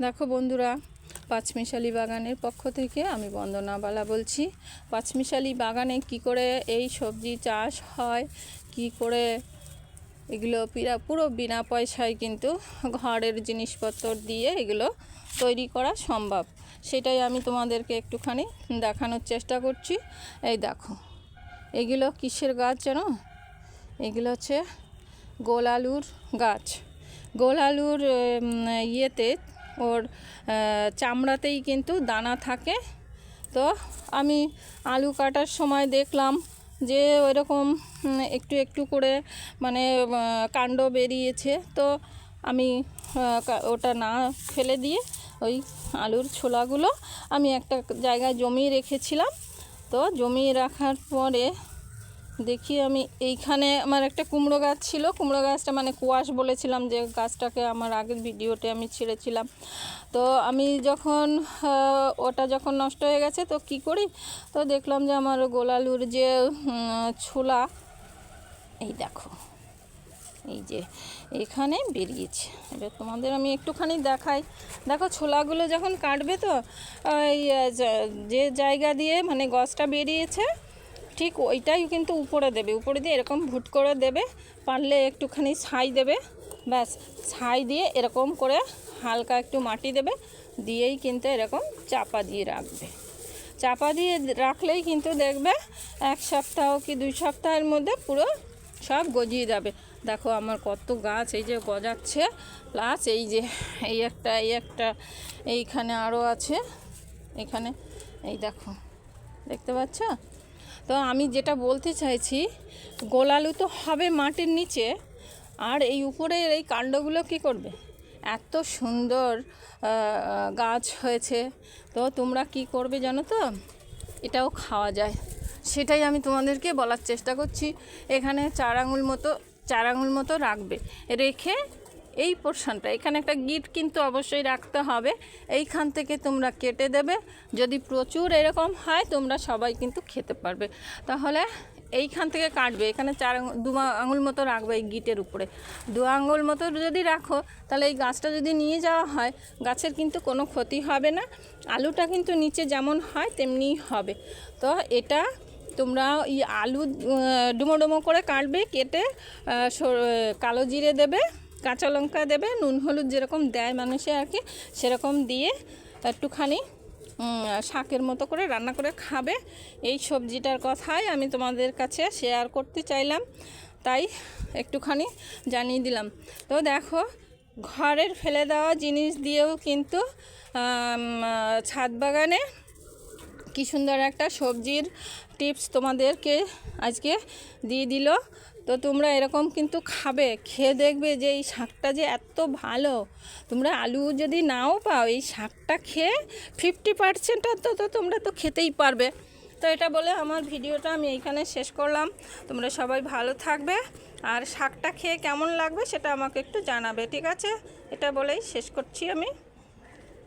দেখো বন্ধুরা, পাঁচমিশালি বাগানের পক্ষ থেকে আমি বন্দনা বালা বলছি। পাঁচমিশালি বাগানে কি করে এই সবজি চাষ হয়, কি করে এগুলো পিরা, পুরো বিনা পয়সায় কিন্তু ঘরের জিনিসপত্র দিয়ে এগুলো তৈরি করা সম্ভব। সেটাই আমি তোমাদেরকে একটুখানি দেখানোর চেষ্টা করছি। এই দেখো, এগুলো কিসের গাছ জানো? এগুলো হচ্ছে গোল আলুর গাছ। গোল আলুর ইয়েতে ওর চামড়াতেই কিন্তু দানা থাকে। তো আমি আলু কাটার সময় দেখলাম যে ওইরকম একটু একটু করে মানে কাণ্ড বেরিয়েছে। তো আমি ওটা না ফেলে দিয়ে ওই আলুর ছোলাগুলো আমি একটা জায়গায় জমিয়ে রেখেছিলাম। তো জমিয়ে রাখার পরে দেখি আমি এইখানে আমার একটা কুমড়ো গাছ ছিল। কুমড়ো গাছটা মানে কুয়াশ বলেছিলাম যে গাছটাকে আমার আগের ভিডিওতে আমি ছেড়েছিলাম। তো আমি যখন ওটা যখন নষ্ট হয়ে গেছে তো কি করি? তো দেখলাম যে আমার গোলালুর যে ছোলা, এই দেখো, এই যে এখানে বেরিয়েছে। এবার তোমাদের আমি একটুখানি দেখাই। দেখো ছোলাগুলো যখন কাটবে তো এই যে জায়গা দিয়ে মানে গছটা বেরিয়েছে ঠিক ওইটাই কিন্তু উপরে দেবে। উপরে দিয়ে এরকম ভুট করে দেবে, পারলে একটুখানি ছাই দেবে, ব্যাস, ছাই দিয়ে এরকম করে হালকা একটু মাটি দেবে, দিয়েই কিন্তু এরকম চাপা দিয়ে রাখবে। চাপা দিয়ে রাখলেই কিন্তু দেখবে এক সপ্তাহ কি দুই সপ্তাহের মধ্যে পুরো সব গজিয়ে যাবে। দেখো আমার কত গাছ এই যে গজাচ্ছে প্লাস এই যে এই একটা এই একটা, এইখানে আরও আছে, এখানে, এই দেখো, দেখতে পাচ্ছ? তো আমি যেটা বলতে চাইছি গোলালু তো হবে মাটির নিচে, আর এই উপরের এই কাণ্ডগুলো কি করবে? এত সুন্দর গাছ হয়েছে। তো তোমরা কি করবে জানো তো? এটাও খাওয়া যায়। সেটাই আমি তোমাদেরকে বলার চেষ্টা করছি। এখানে চার আঙুল মতো, চার আঙুল মতো রাখবে। রেখে এই পোর্শনটা এখানে একটা গিট কিন্তু অবশ্যই রাখতে হবে। এইখান থেকে তোমরা কেটে দেবে। যদি প্রচুর এরকম হয়, তোমরা সবাই কিন্তু খেতে পারবে। তাহলে এইখান থেকে কাটবে। এখানে চার দু আঙুল মতো রাখবে এই গিটের উপরে। দু আঙুল মতো যদি রাখো, তাহলে এই গাছটা যদি নিয়ে যাওয়া হয়, গাছের কিন্তু কোনো ক্ষতি হবে না। আলুটা কিন্তু নিচে যেমন হয় তেমনিই হবে। তো এটা তোমরা এই আলু ডুমো ডুমো করে কাটবে, কেটে কালো জিরে দেবে। কাঁচা লঙ্কা দেবে, নুন, হলুদ যেরকম দেয় মানুষে আর কি, সেরকম দিয়ে একটুখানি শাকের মতো করে রান্না করে খাবে। এই সবজিটার কথাই আমি তোমাদের কাছে শেয়ার করতে চাইলাম। তাই একটুখানি জানিয়ে দিলাম। তো দেখো, ঘরের ফেলে দেওয়া জিনিস দিয়েও কিন্তু ছাদ বাগানে কি সুন্দর একটা সবজির টিপস তোমাদেরকে আজকে দিয়ে দিল। তো তোমরা এরকম কিন্তু খাবে, খেয়ে দেখবে যে এই শাকটা যে এত ভালো। তোমরা আলু যদি নাও পাও, এই শাকটা খেয়ে ফিফটি পার্সেন্ট তো তো তোমরা তো খেতেই পারবে। তো এটা বলে আমার ভিডিওটা আমি এইখানে শেষ করলাম। তোমরা সবাই ভালো থাকবে আর শাকটা খেয়ে কেমন লাগবে সেটা আমাকে একটু জানাবে, ঠিক আছে? এটা বলেই শেষ করছি আমি।